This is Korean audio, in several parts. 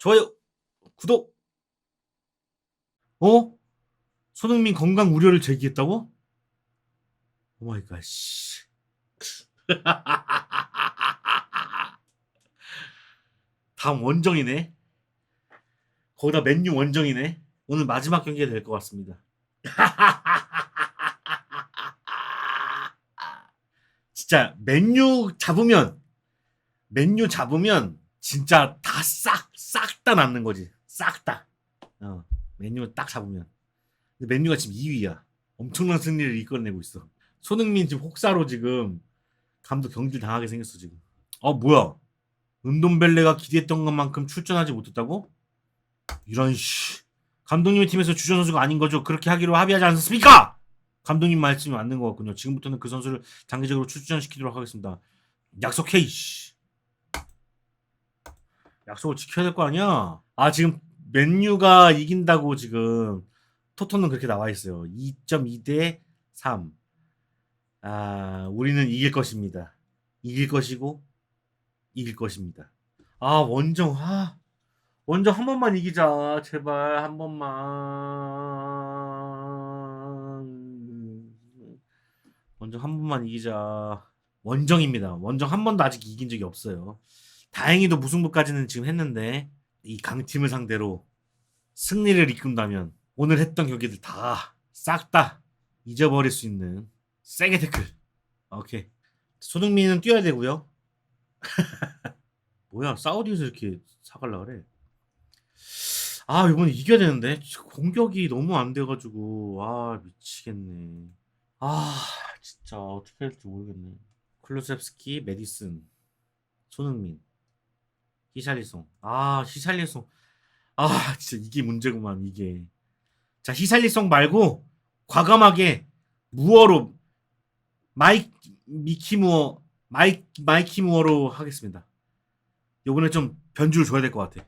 좋아요, 구독. 어? 손흥민 건강 우려를 제기했다고? 오마이갓, 씨. 다음 원정이네. 거기다 맨유 원정이네. 오늘 마지막 경기가 될 것 같습니다. 진짜 맨유 잡으면 맨유 잡으면 진짜 다싹싹 다 남는 거지. 싹 다. 어. 맨유 딱 잡으면. 근데 맨유가 지금 2위야. 엄청난 승리를 이끌어내고 있어. 손흥민 지금 혹사로 지금 감독 경질 당하게 생겼어 지금. 어 뭐야? 은돈벨레가 기대했던 것만큼 출전하지 못했다고? 이런 씨. 감독님의 팀에서 주전 선수가 아닌 거죠. 그렇게 하기로 합의하지 않았습니까? 감독님 말씀이 맞는 것 같군요. 지금부터는 그 선수를 장기적으로 출전시키도록 하겠습니다. 약속해 이씨. 약속을 지켜야 될 거 아니야? 아 지금 맨유가 이긴다고 지금 토토는 그렇게 나와 있어요. 2.2대 3. 아 우리는 이길 것입니다. 이길 것이고 이길 것입니다. 아 원정 아 원정 한 번만 이기자 제발 한 번만 원정 한 번만 이기자 원정입니다. 원정 한 번도 아직 이긴 적이 없어요. 다행히도 무승부까지는 지금 했는데 이 강팀을 상대로 승리를 이끈다면 오늘 했던 경기들 다 싹 다 잊어버릴 수 있는 세게 태클. 오케이. 손흥민은 뛰어야 되고요. 뭐야 사우디에서 이렇게 사갈라 그래. 아 이번에 이겨야 되는데 공격이 너무 안 돼가지고 아 미치겠네. 아 진짜 어떻게 할지 모르겠네. 클루셉스키, 메디슨, 손흥민, 히샬리송. 아 히샬리송. 아 진짜 이게 문제구만 이게. 자 히샬리송 말고 과감하게 무어로 마이 미키 무어 마이 마이키 무어로 하겠습니다. 요번에 좀 변주를 줘야 될 것 같아.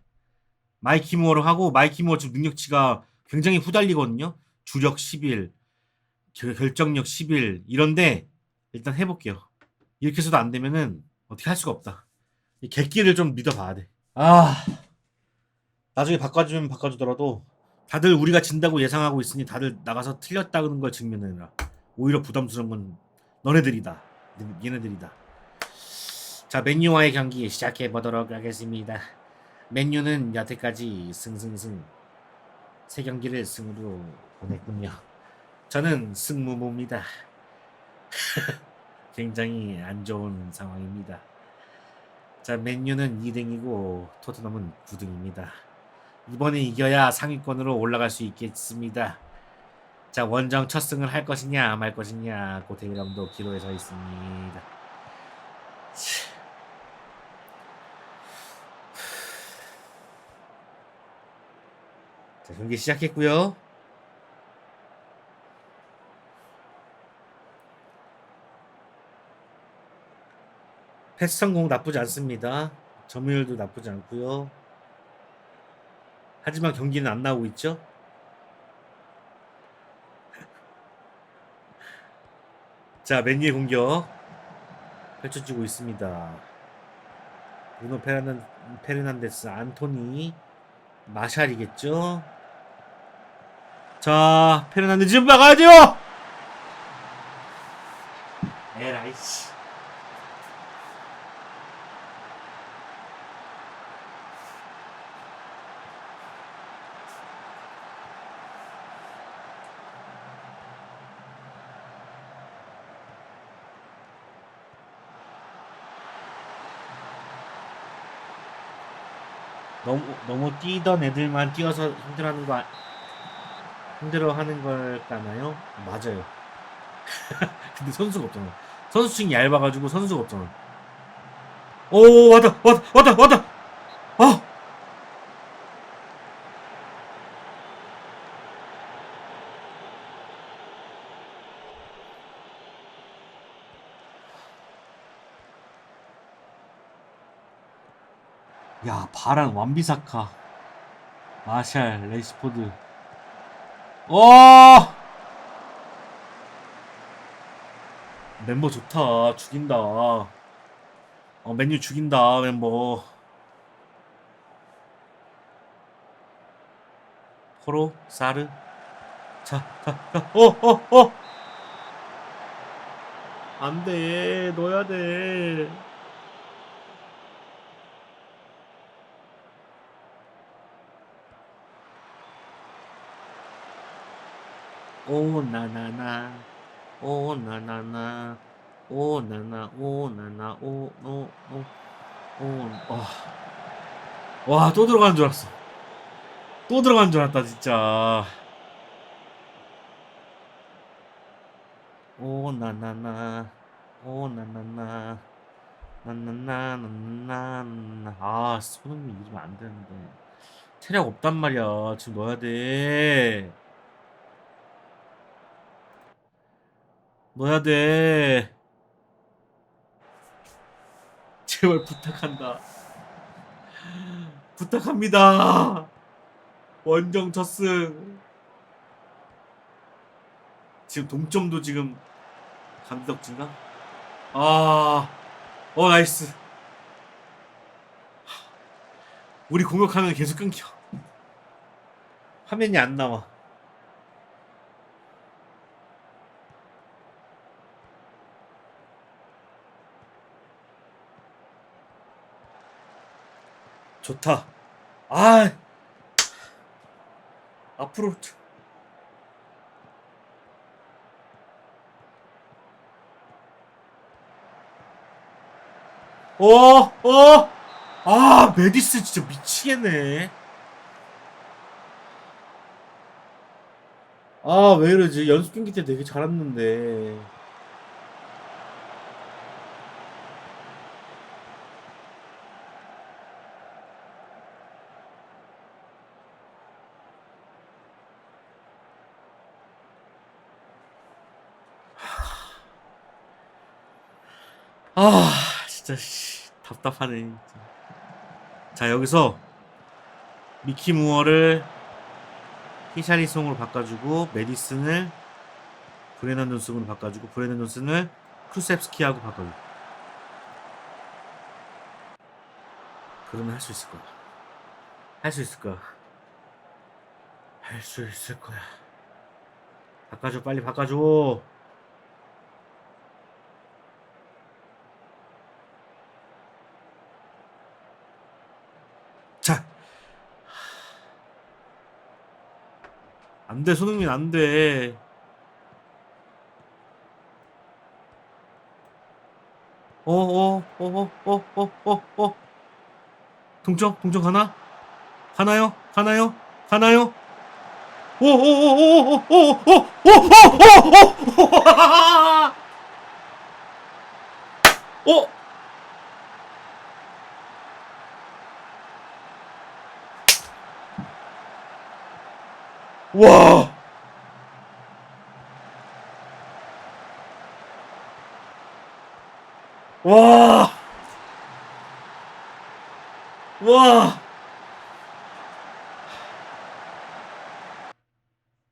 마이키 무어로 하고 마이키 무어 지금 능력치가 굉장히 후달리거든요. 주력 11, 결- 결정력 11 이런데 일단 해볼게요. 이렇게 해서도 안 되면은 어떻게 할 수가 없다. 이 객기를 좀 믿어봐야 돼. 아 나중에 바꿔주면 바꿔주더라도 다들 우리가 진다고 예상하고 있으니 다들 나가서 틀렸다는 걸 증명해라. 오히려 부담스러운 건 너네들이다. 얘네들이다. 자, 맨유와의 경기 시작해 보도록 하겠습니다. 맨유는 여태까지 승승승 세 경기를 승으로 보냈군요. 저는 승무무입니다. 굉장히 안 좋은 상황입니다. 자, 맨유는 2등이고 토트넘은 9등입니다. 이번에 이겨야 상위권으로 올라갈 수 있겠습니다. 자, 원정 첫 승을 할 것이냐 말 것이냐 고태일 감독 기로에 서 있습니다. 차. 자, 경기 시작했고요. 패스 성공 나쁘지 않습니다. 점유율도 나쁘지 않고요. 하지만 경기는 안 나오고 있죠. 자, 맨유의 공격 펼쳐지고 있습니다. 브루노 페르난, 페르난데스, 안토니, 마샬이겠죠? 자, 페르난데스 막아야 돼요! 에라이씨. 너무 너무 뛰던 애들만 뛰어서 힘들어하는 거 아- 힘들어하는 걸까나요? 맞아요. 근데 선수가 없잖아. 선수층이 얇아가지고 선수가 없잖아. 오 왔다 왔다 왔다 왔다. 아 야, 바란 완비사카, 마샬, 레시포드. 어! 멤버 좋다. 죽인다. 어, 맨유 죽인다, 멤버. 코로 사르 자, 자, 자, 어, 어, 어. 안 돼, 넣어야 돼. 오 나나나. 오 나나나. 오 나나. 오 나나. 오오오오와또 들어가는 줄 알았어. 또 들어간 줄 알았다 진짜. 오 나나나. 오 나나나. 나나나 나나나 아 손흥민 이러면 안 되는데. 체력 없단 말이야. 지금 넣어야 돼 넣어야 돼 제발 부탁한다 부탁합니다 원정 첫승 지금 동점도 지금 감덕진가? 아, 어 나이스. 우리 공격하면 계속 끊겨. 화면이 안 나와. 좋다. 아, 앞으로. 좀- 어, 어, 아, 메디스 진짜 미치겠네. 아, 왜 이러지? 연습 경기 때 되게 잘했는데. 아, 진짜 씨, 답답하네. 진짜. 자, 여기서 미키 무어를 히샤리송으로 바꿔주고 메디슨을 브레넌 존슨으로 바꿔주고 브레넌 존슨을 크루셉스키하고 바꿔주고 그러면 할 수 있을 거야. 할 수 있을 거야. 할 수 있을 거야. 바꿔줘, 빨리 바꿔줘. 자. 안 돼, 손흥민 안 돼. 어, 어, 어, 어, 어, 어, 어, 어. 동점, 동점 가나? 가나요? 가나요? 가나요? 오, 오, 오, 오, 오, 오, 오, 오, 오, 오, 오, 오, 오. 와. 와. 와.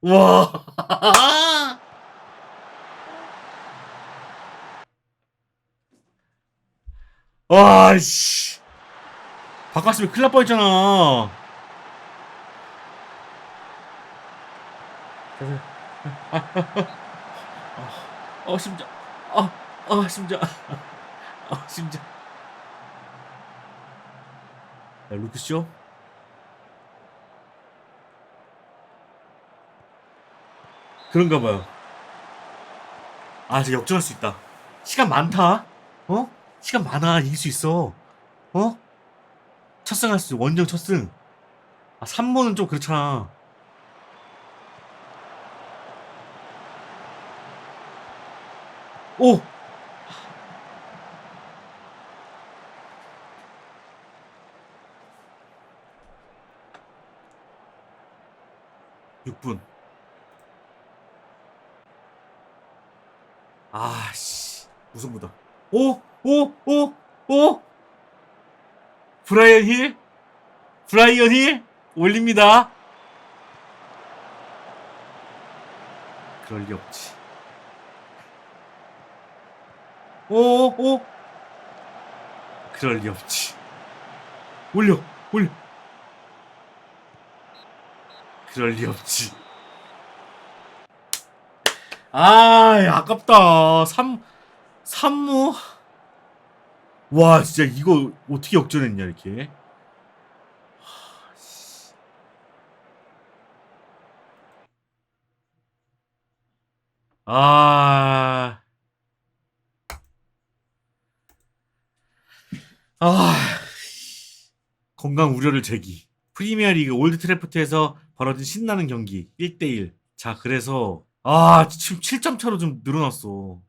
와. 와, 씨. 바꿨으면 큰일 날 뻔했잖아. 어 심장. 어 어 심장. 어 심장. 야 루크쇼? 그런가 봐요. 아 이제 역전할 수 있다. 시간 많다. 어? 시간 많아. 이길 수 있어. 어? 첫승 할 수 원정 첫승. 아 3번은 좀 그렇잖아 오! (6분) 아씨 무슨 무다 오! 오! 오! 오! 브라이언 힐 브라이언 힐 올립니다 그럴 리 없지 오, 오. 그럴 리 없지. 올려, 올려. 그럴 리 없지. 아, 야, 아깝다. 3 3무 와, 진짜 이거 어떻게 역전했냐 이렇게. 아. 아. 건강 우려를 제기. 프리미어리그 올드 트래포트에서 벌어진 신나는 경기 1대1. 자, 그래서 아, 지금 7점 차로 좀 늘어났어.